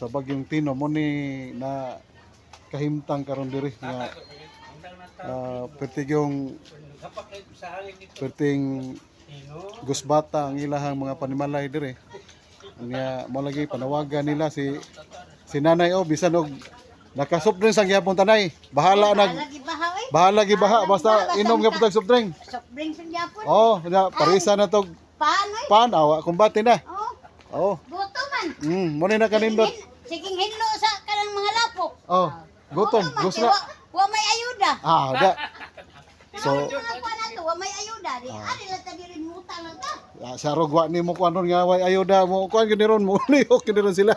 sa bagyong Tino mo ni na kahimtang karon diri nga uh, pertig yung perting gusbata ang ilahang mga panimalay diri. Nga mo lagi panawagan nila si si nanay oh bisan og nakasop drink sa gyapon tanay. Bahala nag bahala gi baha basta inom nga putag soft drink. Soft drinks ang yapon. Oh, na parisa na tog oy? pan awa kumbati na. Oh, Oh, buto man. mm, mo na kanindot. Siging hinlo sa kanang mga lapok. Oh, gutom, man, gusla. kay wa- Wa may ayuda. Ah, da. So, kuha to, wa may ayuda. Di ari lang ta diri muta lang ta. ah, sa rogwa ni mo kuanon nga way ayuda mo kuan gini ron mo lihok gini ron sila.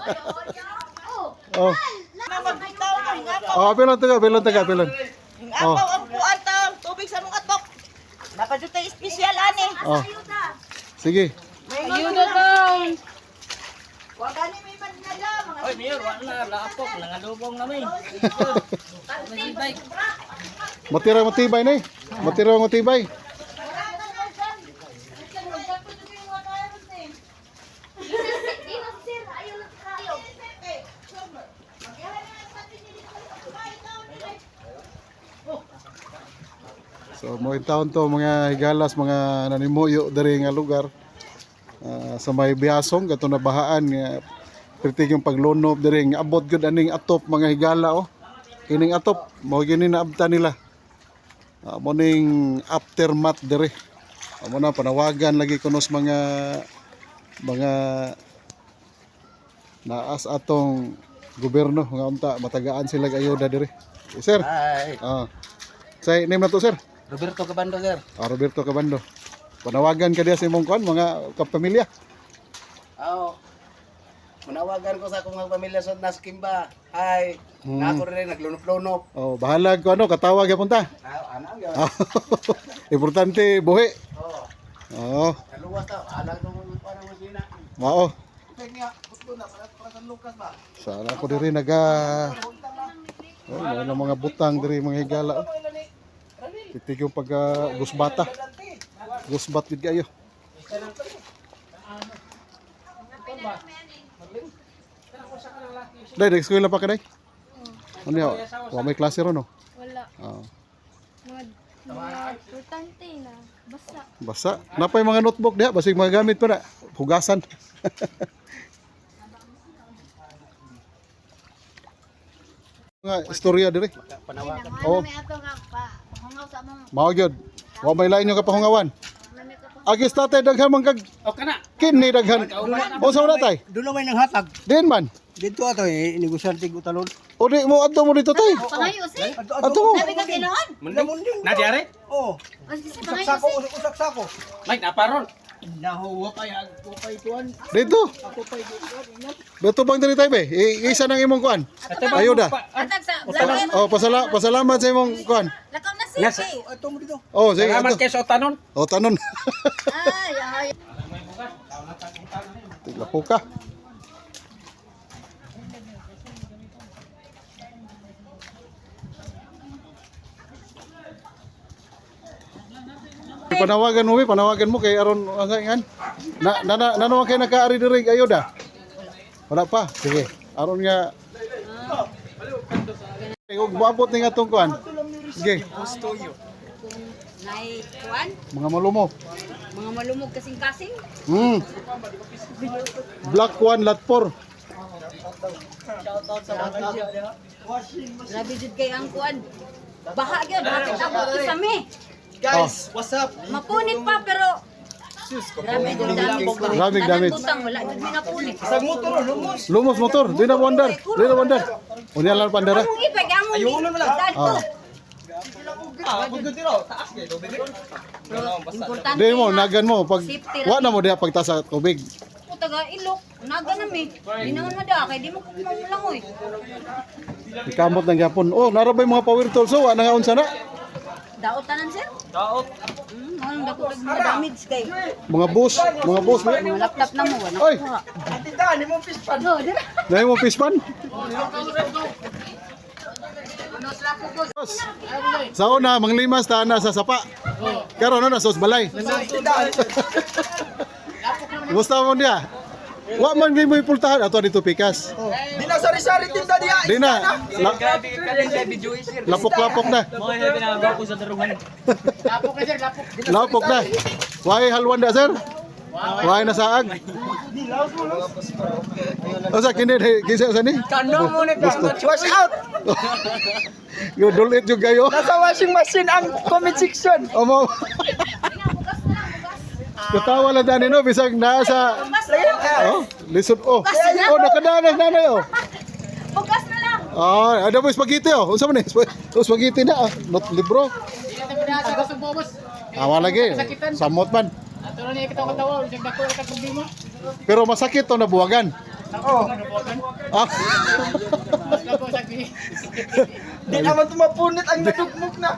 Oh. oh. Lakas bitaw ka nga. Oh, pilon taga, pilon taga, pilon. Oh. Apaw ang kuan ta, tubig sa mga atok. Napadto tayo espesyal ani. Oh. Sige. Ayuda daw. Wa gani Oy, Mayor, wala na, laapok, nangalubong namin. Matira matibay ni. Matira matibay. So mo taon to mga higalas mga nanimuyo diri nga lugar Ah, sa may biasong kato na bahaan nga kritik yung paglunob diri nga abot gud aning atop mga higala oh. Kining atop mo gini naabta nila. Uh, mo ning aftermath diri. Amo na panawagan lagi kunos mga mga naas atong gobyerno nga unta matagaan sila og ayuda diri. Eh, sir. Ay, Ah. Say name na to sir. Roberto Cabando, sir. Ah, Roberto Cabando. Panawagan ka diya sa imong kuan mga kapamilya. Oo. Manawagan ko sa akong mga pamilya sa Naskimba. Hi. Hmm. Na ako rin naglunop-lunop. Oh, bahala ko ano katawag ya punta. Ah, ano yun? Ah, Importante buhi. Oo. Oh, Kaluwas ta, alam nung parang masina. mao. Kaya nga, gusto na, para para sa Lucas ba? Sana ko diri naga Oh, mga mga butang diri mga higala. Titig yung pag uh, gusbata. Gusbat gid kayo. Dai, nag eskwela pa ka dai? Ano yaw? Wa may klase ron no? Wala. Ah, Mga, mga importante na. Basta. basa. Napay mga notebook diha, basig mga gamit pa na. Hugasan. mga istorya diri. Oh. May ato nga pa. Hangaw sa among Mao gyud. Wa may lain yung kapahungawan. Agis tatay daghan man kag O ka na. kini daghan. O sa wala tay? Naman ng hatag. Din man. Dito ato eh, negosyante ko talon. O di mo adto mo dito tay. pangayos eh. Ato Adto mo. Sabi ka. Nadyari? Oh, Kasi usak pangayos sako, eh. usak, sako. Mike, naparon. Nahuwa kaya ako pa'y tuwan. Dito. Ako pa'y tuwan. Beto bang diri tay be? Isa nang imong kuan. Sa vlogger. Oh, pasala pasalamat sa imong kuan. Lakaw na siya. Yes. Ato mo dito. Oh, sige Salamat kay sa tanon. Oh, tanon. Ay, ay. Tigla po ka. Panawagan mo, eh, panawagan mo kay aron angay Na na na nano kay nakaari diri ayuda. Wala pa. Sige. Aron nga Ug moabot ni nga tong kuan. Sige, Nay, kuan, mga malumo. mga malumog kasing-kasing. Hmm. Black one lot 4. Grabe jud kay ang kuan. Baha gyud, bakit ako kisame. Guys, What's up? Mapunit pa pero Grabe jud damage. Grabe damage. Butang wala. Isang motor, oh, lumos. Lumos motor, di na wonder. Di na wonder. Unya lang pandara. Among ipek among Ayun na lang. Ah, pag dito, taas kayo. Importante. Di mo nagan mo pag wa na mo diha pagtas sa tubig. Taga ilok, naga na mi. Di naman mada kay di mo kumulangoy. Ikamot ng Japon. Oh, narabay mga power tools so wa na nga unsa na. Daot tanan sir? Daot. Mm, mga dako kag mga damage kay. Mga bus, mga bus. Mga laptop na mo, wala. Oy, Tindahan, di mo pispan. No, dira. dahil mo pispan. Boss, Sa una, manglimas ta na sa sapa. Karon na sa balay. Gusto mo niya? Wa man gyud mo ipultahan ato dito pikas. Di na sari-sari tinda diya. Di na. La- Lapok-lapok na. Mga pinagawa ko sa tarungan. Lapok na. Why halwan da sir? Why na saag? O sa kini kisa sa ni? Kano mo ni Wash out. Yo dulit yung kayo. Nasa washing machine ang comment section. Omo. Katawa lang dani no bisag naa sa Oh, lisod oh. Oh, nakadanas nanay oh. Bukas na lang. Ah, ada mo spaghetti oh. Unsa man ni? Oh, spaghetti na ah. Not libro. Awa lagi. Samot man. Pero masakit to nabuwagan. Oh, Ah. di naman tumapunit ang nadugmok na.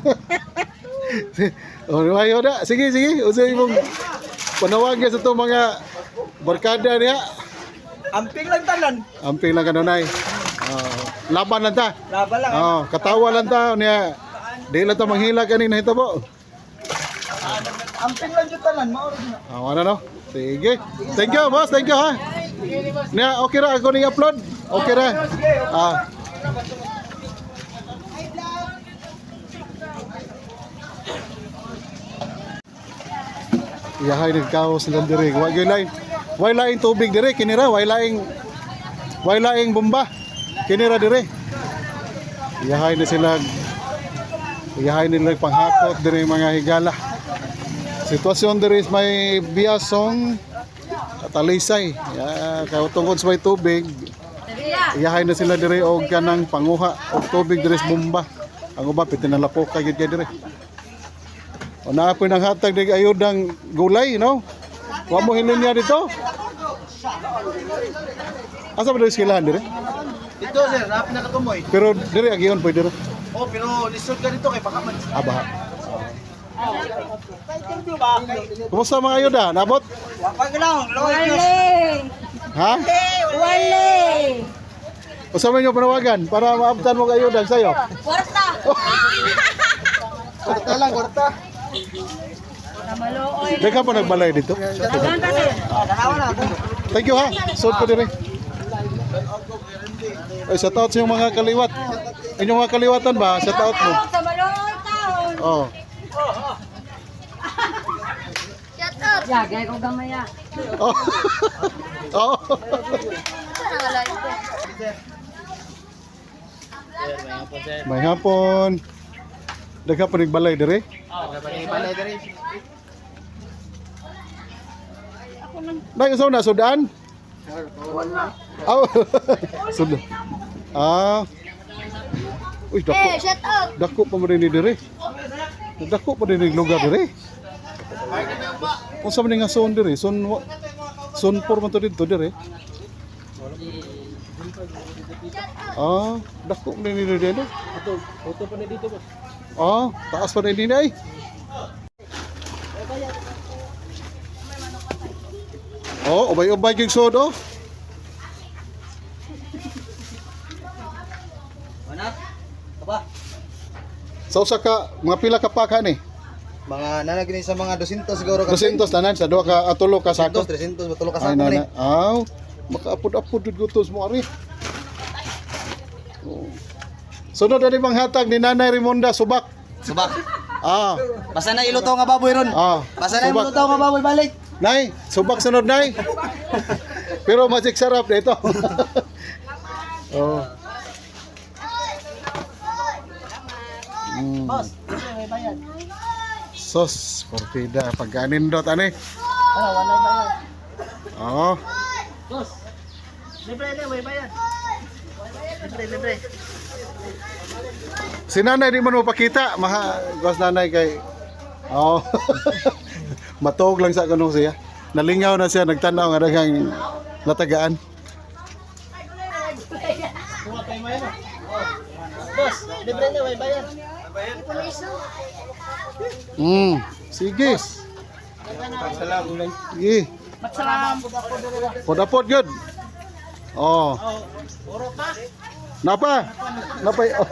oh, ayo na. Sige, sige. Unsa imong panawagan sa itong mga barkada niya? Amping lang tanan. Amping lang kanunay. Ah, laban lang ta. Laba lang. Oh, katawa lang ta niya. Di lang ta manghila kanina hitabo. Amping lang yung tanan. Mauro na. Ah, ano no? Sige. Thank you, boss. Thank you, ha. Niya, okay ra ako ni upload. Okay ra. Ah. Yahay nagkaos lang dire. Wa gyud lain. Wa laing tubig dire kinira, wa laing wa laing bomba. Kinira dire. Yahay na sila Yahay nila panghakot dire mga higala. Sitwasyon diri is may biasong at alisay. Ya, kaya tungkol sa may tubig, iyahay na sila diri og kanang panguha og tubig diri bomba. Ang uba pitin na lapok kay kay diri. O na po nang hatag dig ayudang gulay, no? Wa mo hilin niya dito. Asa ba diri silahan diri? Ito sir, rap na katumoy. Pero diri agiyon pwede diri. Oh, pero lisod ka dito kay baka man. Aba. Kumusta mga ayuda? Nabot? Lang, loy. Wale. Ha? Wale. Usama nyo panawagan para maabtan mo kayo dag sayo. Kwarta. Kwarta lang, kwarta. Teka pa nagbalay dito. Thank you ha. Sud ko dire. Ay, sa taot sa inyong mga kaliwat. Inyong mga kaliwatan ba? Sa taot mo. Sa malooy taon. Oh. Shut up! Yagay ko gamaya. Oh. oh. Alay ko? May hapon. Dagha pa nagbalay dire. Nay, usaw na sudan? Oh. Sud. Ah. Uy, dako. Eh, shut up! Dako pa mo rin ni dire. Dako pa rin ni lugar dire. Kung sa mga son dire, son son por man to dito dire. Ah, dako pa rin ni dire. Ito, ito pa ni dito boss. Ah, taas pa rin din ay. Oh, ubay-ubay yung sodo. Anak, aba. Sa usa ka mga pila ka paka ni? Mga nanagin sa mga 200 siguro 200 tanan sa duha ka atulo ka sako. 300, matulog ka Ay sa nana. Aw, makaapod-apod gutos mo ari. Sunod ani bang hatag ni Nanay Rimonda subak. Subak. Ah, Basta na iluto nga baboy ron. ah. Basta na iluto nga baboy balik. Nay, subak sunod nay. Pero magic sarap dito. oh. Mm. Sos, partida pagkanindot ani. Ah, wala bayad. Oh. Libre na, may bayad. Libre, libre. Si nanay di man mo pakita, maha gwas nanay kay Oh. Matog lang sa kanong siya. Nalingaw na siya, nagtanaw nga daghang natagaan. Boss, libre na, may bayad. Mm. Sige. Sige. Podapod good. Oh. Napa? Napay. Oh.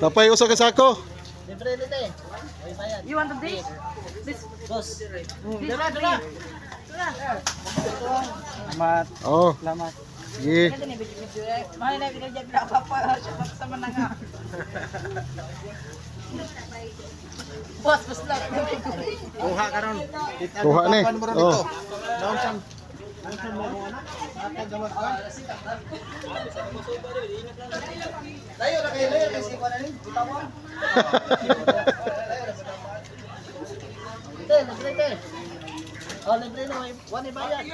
Napay usa ka sako. You want this? Oh. Salamat. Sige. Mahal na binigyan na papa sa mananga. Boss, boss lang. Kuha ka ron. Kuha ni. Oh. Layo na kayo, ko na rin. Bitawan. Te, libre te. Oh, libre na. may- Wani bayad.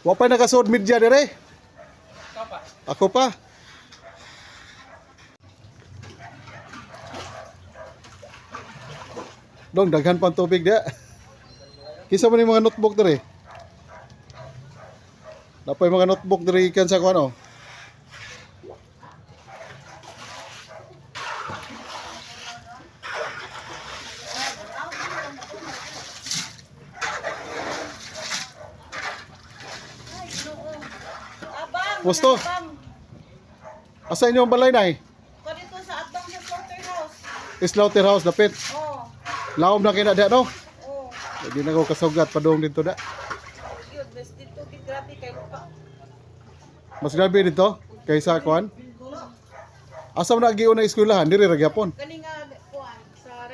Wa pa nakasud media dire. Ako pa. Dong daghan pa ang tubig dia. Kisa man yung mga notebook dire. Napay mga notebook dire ikan sa kuno. Gusto? Asa inyo ang balay nay? Ko dito sa atong sa slaughterhouse. Slaughterhouse dapit. Oh, Laom na kina dia no. oh. Hindi na kasugat padong dito da. Yun, best dito kay grabe kay pa. Mas grabe dito kaysa kuan. Asa man agi una eskwelahan diri ra gyapon. Kani nga kuan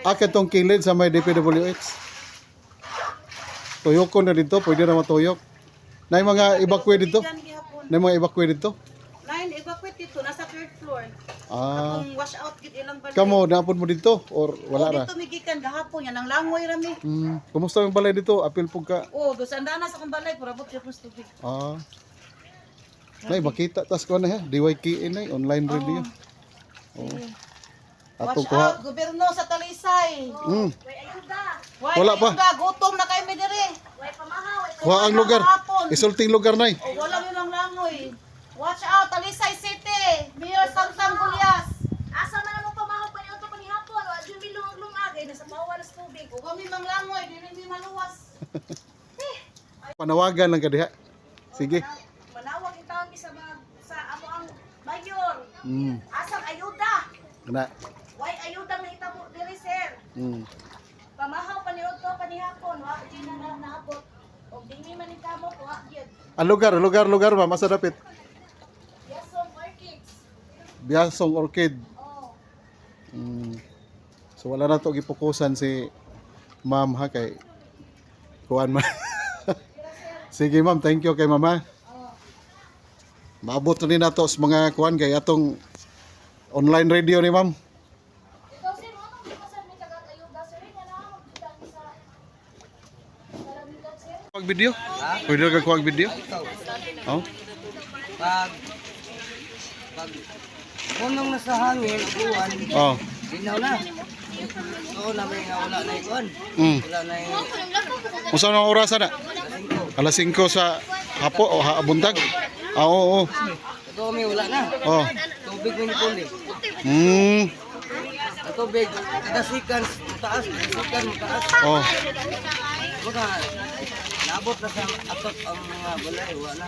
sa tong kilid sa may DPWH. Tuyok ko na dito, pwede na matuyok. Nay mga evacuate dito. Nay mga evacuate dito. Nine evacuate dito nasa third floor. Ah, Kung wash out gid ilang balay. kamo napon mo dito or wala oh, ra? dito migikan gahapon yan ang langoy rami. Hmm, kumusta yung balay dito? Apil pug ka. Oh, gusanda na sa kong balay para bot yung tubig. Ah. Nay makita tas ko na ha. DYK nay online radio. Oh. Ato ko out, gobyerno sa Talisay. Hmm. Why Wala pa. Ayuda, gutom na kayo mi dire. Kuha ang lugar. Isulting lugar nay. O wala yun ang langoy. Watch out, Talisay City. Mayor Samsam Gulyas. Asa man mo pamahog pa niyo to panihapon. Wa jud mi lungag-lungag na sa mawa sa tubig. O kami mang langoy, dili mi maluwas. Panawagan lang ka diha. Sige. Manawag yung taon mi sa mga sa amo ang mayor. Hmm. Asang ayuda. Na. Why ayuda na itabo diri sir. Hmm. Pamahaw pa niyo to panihapon. Wa di na na naabot. Og dingi man ni kamo wa gyud. Ang lugar, lugar, lugar ba? Masa dapit. Yasong orchids. Biasong Orchid. Mm. So wala na to gipukusan si ma'am ha kay kuan man. Sige ma'am, thank you kay mama. Maabot na din nato sa mga kuan kay atong online radio ni ma'am. Kuag video? Pwede ka kuag video? Oh. Pag pag punong na sa hangin, uwan, Oh. ginaw na. So, namin nga wala na ikuan. Mm. Wala na yung na oras na? Alas 5 sa hapo o ha, buntag. Ah, oo, oo. Ito kami wala na. Oh. Tubig mo ni Puli. Mm. Ang tubig, kada seconds, mataas, kada seconds, mataas. Oh. Baka, naabot na sa atot ang mga balay, wala.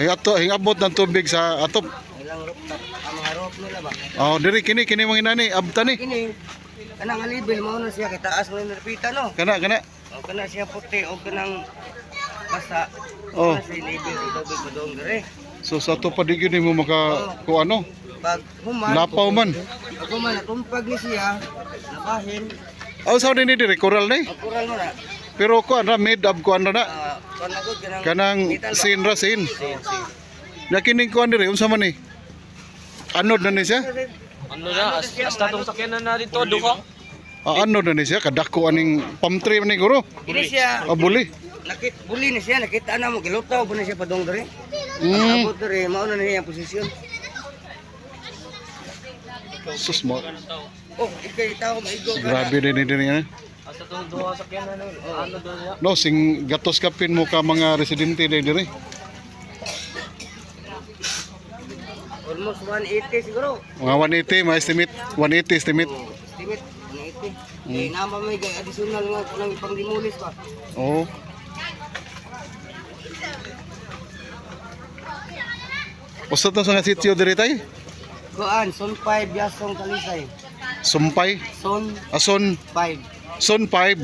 Hingato, hingabot ng tubig sa atop. Ilang rooftop, ang mga roof nila ba? Oh, diri kini kini mga inani abta ni. Kini, kanang alibil mo na siya, kay taas mo yung napita no. Kana kana. O kana siya puti, o kanang basa. Oh. O kana siya libil, ang tubig mo doon gari. So sa to pa di gyud mo maka ku ano? Pag human, Lapaw man. Pag human, natumpag ni siya, nabahin, Aw sa ni diri coral ni. ang kural mo na, Pero ku ra made up ku ano na. ah, kuan na gud kanang kanang sin ra sin. Nakining kuan dire unsa man ni? Anod na ni siya? Ano na, as, hasta tong sakyanan na dito, duka. Ah, anod na ni siya kadako aning man ni guro. Dili siya Ah, buli. nakit buli ni siya nakita na mo gilutaw po na siya padong diri. Mm. Abot diri mao na niya ang posisyon. Sus mo. Oh, ikay tao maigo. Grabe din din din. Hasta tong duha sakyanan, ano doon niya. No, sing gatos kapin mo ka mga residente din dire. Almost 180 siguro. Mga 180, mga estimate. 180 estimate. Oh, estimate 180. Eh, nama may gay additional nga nang ipang dimulis pa. Oo. Usa to sa nga sitio diri tay? Kuan, son 5 Yasong Talisay. Sumpay, Son Ason, 5 Son 5,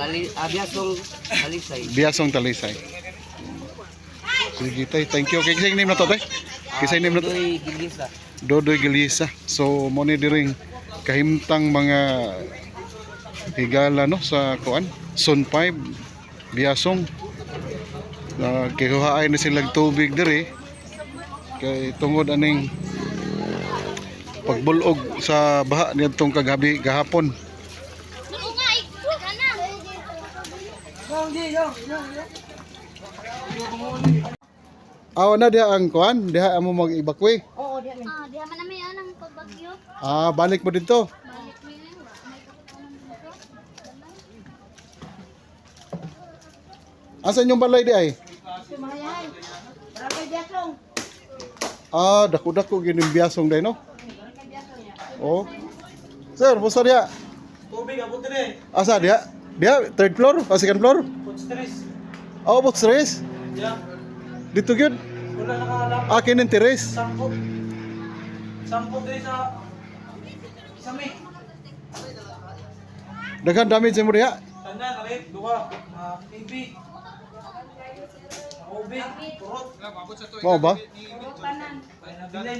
Tali, ah, Talisay. Biasong Talisay. Sige tay, thank you. Kisay name na to tay? Kisay name na to? Doy Gilisa. Dodoy Gilisa. So mo ni diring kahimtang mga higala no sa kuan Son 5 Biasong na kihuhaay na silang tubig diri kay tungod aning pagbulog sa baha nitong kagabi gahapon Aw na diha ang kuan, diha amo mag-evacuate. Oo, di Ah, di man namin yan ang pagbagyo. Ah, balik mo dito. Balik May dito. Asan yung balay di ay? Sumayahay. Barangay Biasong. Ah, dako-dako gining biyasong day no. Oh. Sir, musta diha? Tubig, abot din eh. Asa diha? Diha third floor o second floor? Food stress. Oh, box terrace. Yeah. Dito gyud. Wala nakalap. Ah, kinin terrace. Sampo. Sampo din sa... Sa may. Daghan damage mo diha. Tanda, kalit, duha. Mga TV. Ubig, turot. Mao ba? Bilay.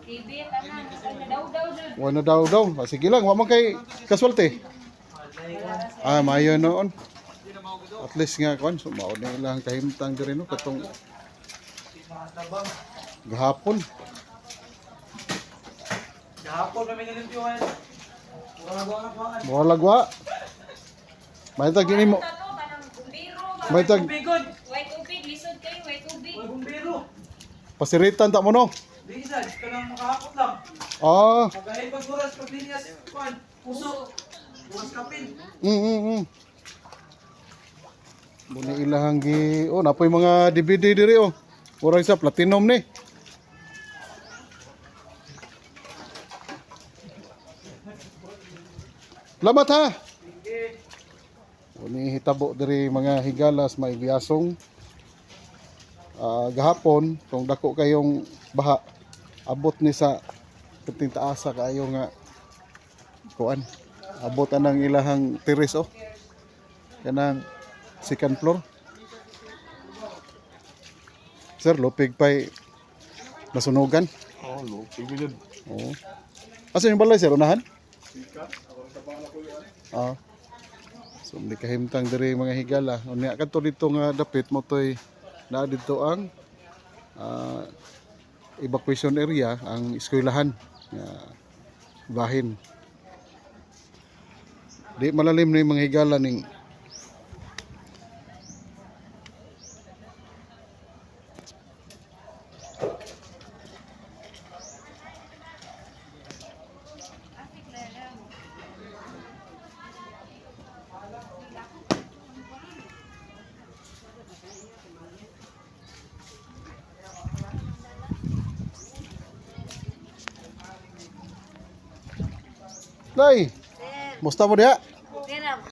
TV, tanan. Wala daw daw. Ah, sige lang, wa man kay kaswalte. Ah, mayo noon. At least nga kon, so mao na ilang kahimtang diri no katong gahapon. Gahapon kami nilimpyuhan. Wala gawa na kuhaan. Wala gwa. May tag gini mo. May tag Tubig, good. White ubig, lisod kayo, white ubig. Uy, bumbero. pasiritan ta mo no. Di isa, ka lang makahakot lang. Ah, Pagkain pag oras, pag linyas, kuhan, puso. Oras kapin. mm mm. mm. Muna ilahang gi oh napoy mga DVD diri oh. Murag sa platinum ni. Lamat ha. Uni hitabo diri mga higalas may biyasong ah, gahapon kung dako kayong baha abot ni sa kating taasa kayo nga kuan abot anang ilahang terrace oh. Kanang second floor. Sir lupig pay nasunugan? Oh, lupig yun. oo. Asa yung balay sir? Unahan? Ah. So hindi kahimtang diri mga higala. Unya kadto dito nga dapit mo toy naa dito ang ah, evacuation area ang eskwelahan. Nga bahin di malalim na yung mga higala ning বস্তা পড়িয়া